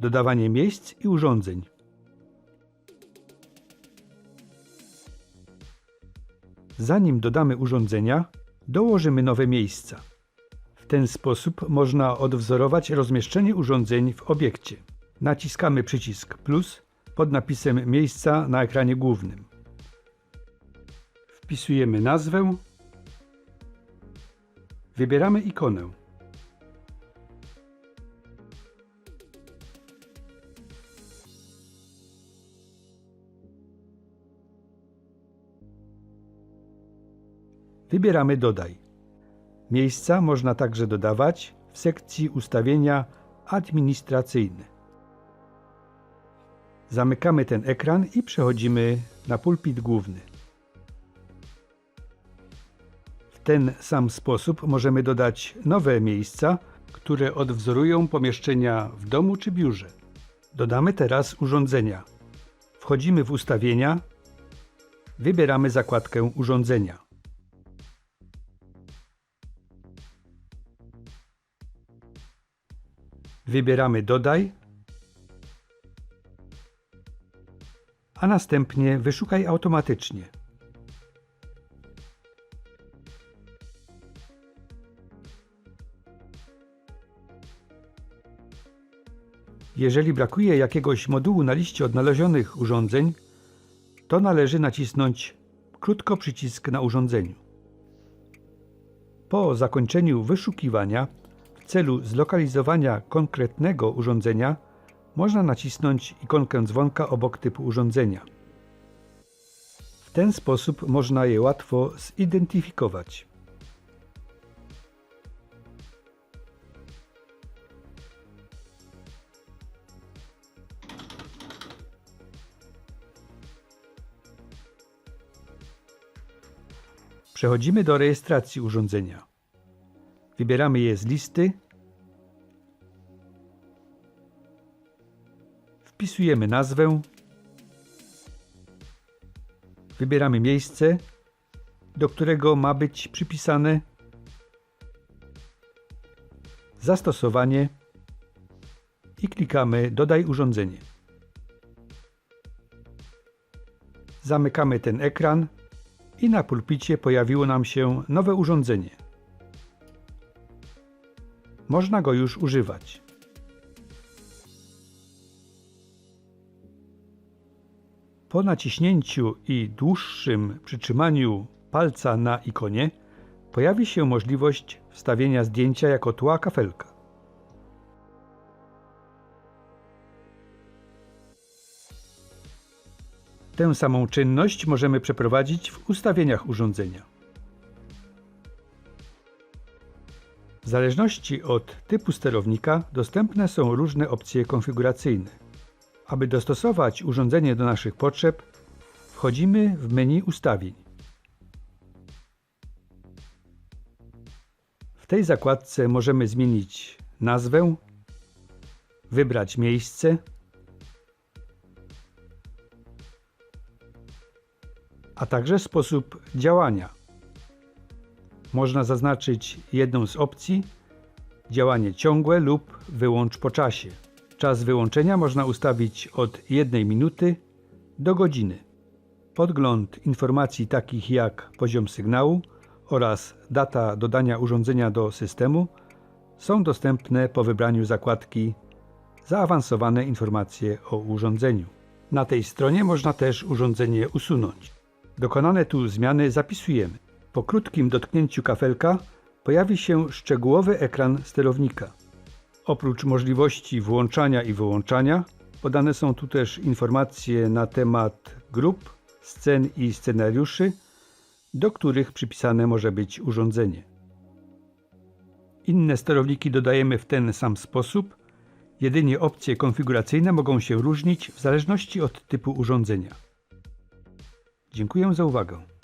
Dodawanie miejsc i urządzeń. Zanim dodamy urządzenia, dołożymy nowe miejsca. W ten sposób można odwzorować rozmieszczenie urządzeń w obiekcie. Naciskamy przycisk plus pod napisem miejsca na ekranie głównym. Wpisujemy nazwę. Wybieramy ikonę. Wybieramy Dodaj. Miejsca można także dodawać w sekcji ustawienia administracyjne. Zamykamy ten ekran i przechodzimy na pulpit główny. W ten sam sposób możemy dodać nowe miejsca, które odwzorują pomieszczenia w domu czy biurze. Dodamy teraz urządzenia. Wchodzimy w ustawienia, wybieramy zakładkę urządzenia. Wybieramy Dodaj, a następnie Wyszukaj automatycznie. Jeżeli brakuje jakiegoś modułu na liście odnalezionych urządzeń, to należy nacisnąć krótko przycisk na urządzeniu. Po zakończeniu wyszukiwania celu zlokalizowania konkretnego urządzenia można nacisnąć ikonkę dzwonka obok typu urządzenia. W ten sposób można je łatwo zidentyfikować. Przechodzimy do rejestracji urządzenia. Wybieramy je z listy. Wpisujemy nazwę. Wybieramy miejsce, do którego ma być przypisane zastosowanie i klikamy Dodaj urządzenie. Zamykamy ten ekran i na pulpicie pojawiło nam się nowe urządzenie. Można go już używać. Po naciśnięciu i dłuższym przytrzymaniu palca na ikonie pojawi się możliwość wstawienia zdjęcia jako tła kafelka. Tę samą czynność możemy przeprowadzić w ustawieniach urządzenia. W zależności od typu sterownika dostępne są różne opcje konfiguracyjne. Aby dostosować urządzenie do naszych potrzeb, wchodzimy w menu ustawień. W tej zakładce możemy zmienić nazwę, wybrać miejsce, a także sposób działania. Można zaznaczyć jedną z opcji działanie ciągłe lub wyłącz po czasie. Czas wyłączenia można ustawić od 1 minuty do godziny. Podgląd informacji takich jak poziom sygnału oraz data dodania urządzenia do systemu są dostępne po wybraniu zakładki Zaawansowane informacje o urządzeniu. Na tej stronie można też urządzenie usunąć. Dokonane tu zmiany zapisujemy. Po krótkim dotknięciu kafelka pojawi się szczegółowy ekran sterownika. Oprócz możliwości włączania i wyłączania, podane są tu też informacje na temat grup, scen i scenariuszy, do których przypisane może być urządzenie. Inne sterowniki dodajemy w ten sam sposób, jedynie opcje konfiguracyjne mogą się różnić w zależności od typu urządzenia. Dziękuję za uwagę.